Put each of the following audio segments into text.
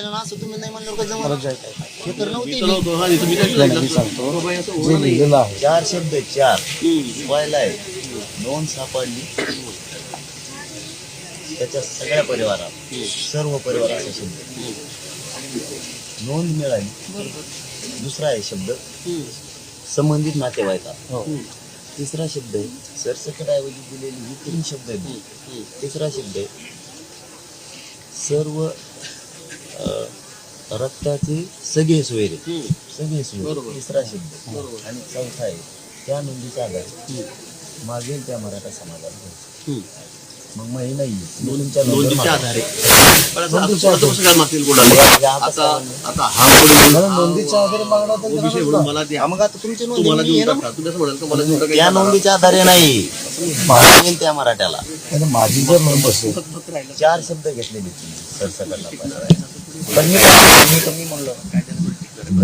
द्यायला ना असं तुम्ही नाही म्हणलं का जमलं परत जाय काय हे तर नव्हते मी नव्हतो, तुम्ही काय नाही, नाही, मी सांगतो. जे लिहिलेलं आहे. चार शब्द आहेत, चार. पहिला आहे नोंद सापडली. त्याच्या सगळ्या परिवारात सर्व परिवाराचा शब्द नोंद मिळाली. दुसरा आहे शब्द संबंधित नातेवाईकात हो. तिसरा शब्द आहे सरसकट ऐवजी दिलेली ही तीन शब्द आहेत. तिसरा शब्द आहे सर्व रक्ताचे सगळे सोयरे. सगळे सोयरे. तिसरा शब्द. आणि चौथा आहे त्या नोंदीच्या आधारे. मागेल त्या मराठा समाजाला मग मग नाही नोंदीच्या आधारे. आता- हा नोंदीच्या आधारे म्हणून तुमची नोंद त्या नोंदीच्या आधारे नाही. मागेल त्या मराठ्याला. माझी जर नोंद असेल. चार शब्द घेतलेले तुम्ही. सरसकटला पण मी मी कमी म्हणलो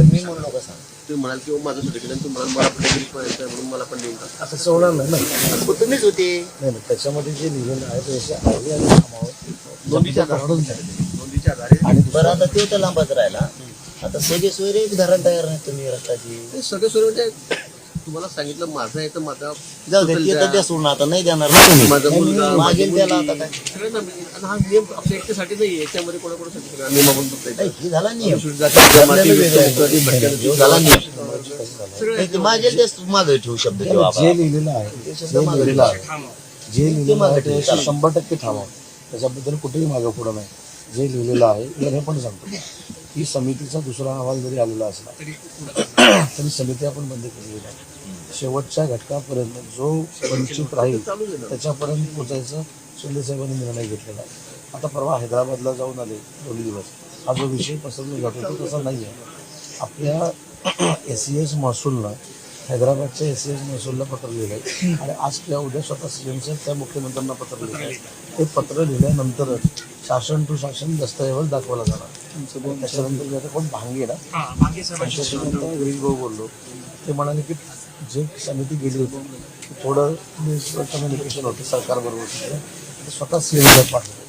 मी म्हणलो का सांग तुम्ही म्हणाल की माझं सर्टिफिकेट आणि तुम्हाला मला पण पाहिजे आहे म्हणून मला पण देऊन टाका. असं सोडणार नाही ना. मग तुम्हीच होते. नाही नाही त्याच्यामध्ये जे लिहिलेलं आहे ते असे आहे आणि कामावर नोंदीच्या झालेलं. नोंदीच्या आधारे. आणि बरं आता ते तर लांबच राहिला. आता सगळे सोयरे एक धरण तयार नाही तुम्ही रक्ताची ते सगळे सोय म्हणजे तुम्हाला सांगितलं माझं आहे तर माझा जाऊ दे ते तर द्या. सोडून आता नाही देणार ना तुम्ही. माझा मुलगा माझी मागेल त्याला मुलगी, आता काय? सगळ्यांना मिळेल. आणि हा नियम आपल्या एकट्यासाठी नाही याच्यामध्ये कोणाकोणासाठी बघता. नाही, ही झाला नियम. अनुसूचित जाती, जमाती, व्यक्ती, भटक्या, ह्यो झाला नियम. नाही, ते मागेल तेच मागे ठेवू शब्द ठेवा जे लिहिलेलं आहे जे लिहिलेलं आहे जे लिहिलेलं आहे ते असे शंभर टक्के थांबावं त्याच्याबद्दल कुठेही मागं पुढं नाही. जे लिहिलेलं आहे हे पण सांगतो. की समितीचा दुसरा अहवाल जरी आलेला असला तरी समिती आपण बंद केलेली आहे शेवटच्या घटकापर्यंत जो वंचित राहील त्याच्यापर्यंत पोचायचं शिंदे साहेबांनी निर्णय घेतलेला आहे. आता परवा हैदराबादला जाऊन आले दोन दिवस. हा जो विषय पसरला जातो तो तसा नाही आहे आपल्या एस सी एस महसूलनं हैदराबादच्या एस एस महसूलला पत्र लिहिलं आहे. आणि आज किंवा उद्या स्वतः सी एम साहेब त्या मुख्यमंत्र्यांना पत्र लिहिलं आहे. ते पत्र लिहिल्यानंतरच शासन टू शासन दस्तऐवज दाखवला जाणार. त्याच्यानंतर जे आता कोण भांगे ना भाऊ बोललो. ते म्हणाले की जे समिती गेली होती थोडं कम्युनिकेशन होतं सरकारबरोबर. ते स्वतः सी एम साहेब पाठवले.